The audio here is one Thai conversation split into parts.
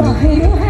บอกให้รู้ให้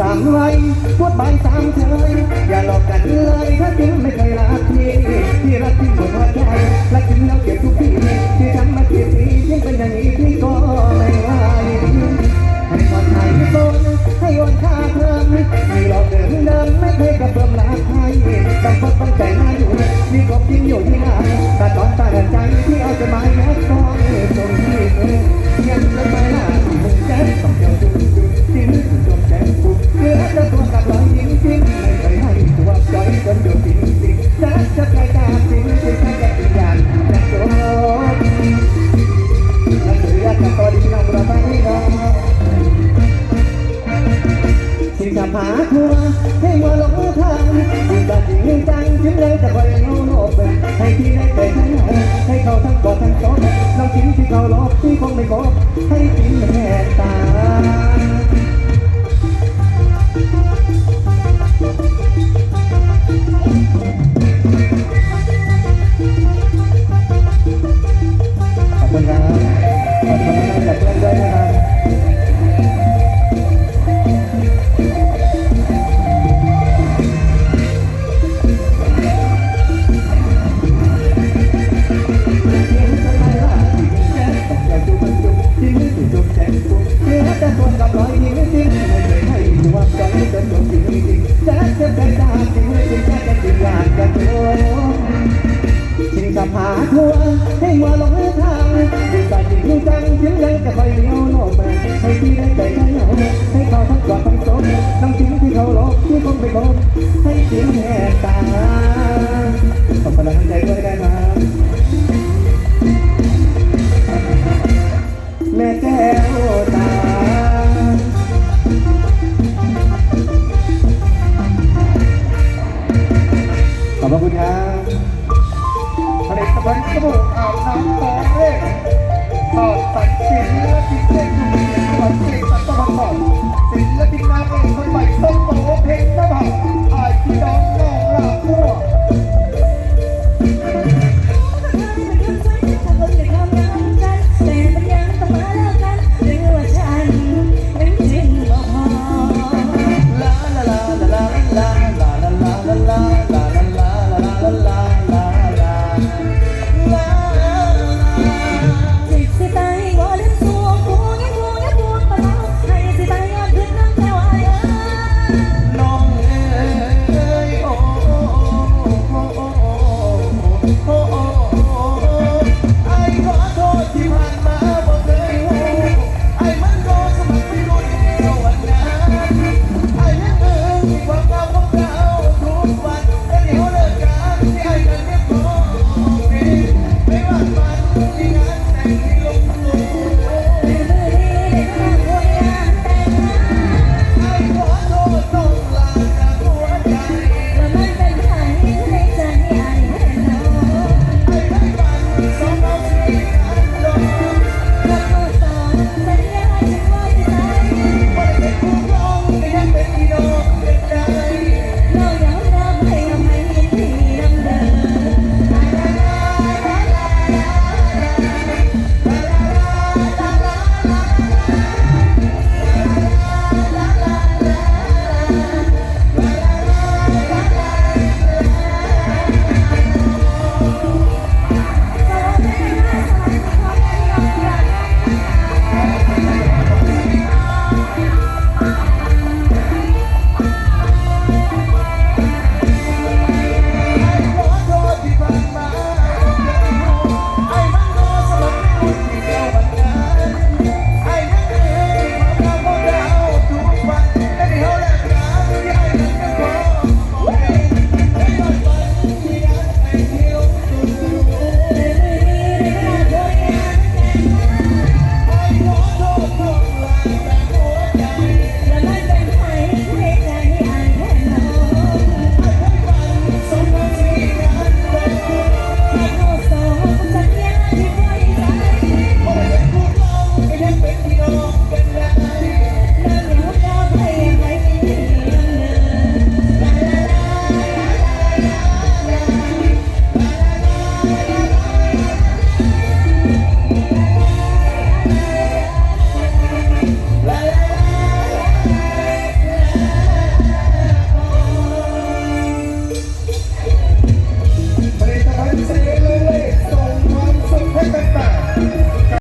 พูดบางสามเฉยอย่าหลอกกันเลยถ้าจริงไม่เคยรักพี่ที่รักจริงหมดหัวใจรักจริงแล้วเก็บทุกทีที่ทำมาเกี่ปียังเป็นอย่างนี้พี่ก็ มาทัวให้มาหลงทางคุณจะจริงจังจึงเลยจะคอยเอาโลกไปให้ที่ได้ไปทั้งไหนให้เขาทั้งกอดทั้งโต๊ะน้องจริงที่เขาหลอกที่คงไม่คบให้จรินแค่ตา ทั้งสมน้งที่เขาหลอกที่คงไม่คงให้จริงแหกตาขอบคุณกำลังใจด้วยนะครับแม่แก้วตาขอบพระคุณครับผลิตภัณฑ์สบู่อาบน้ำฟองเร่ทอดตัดสิน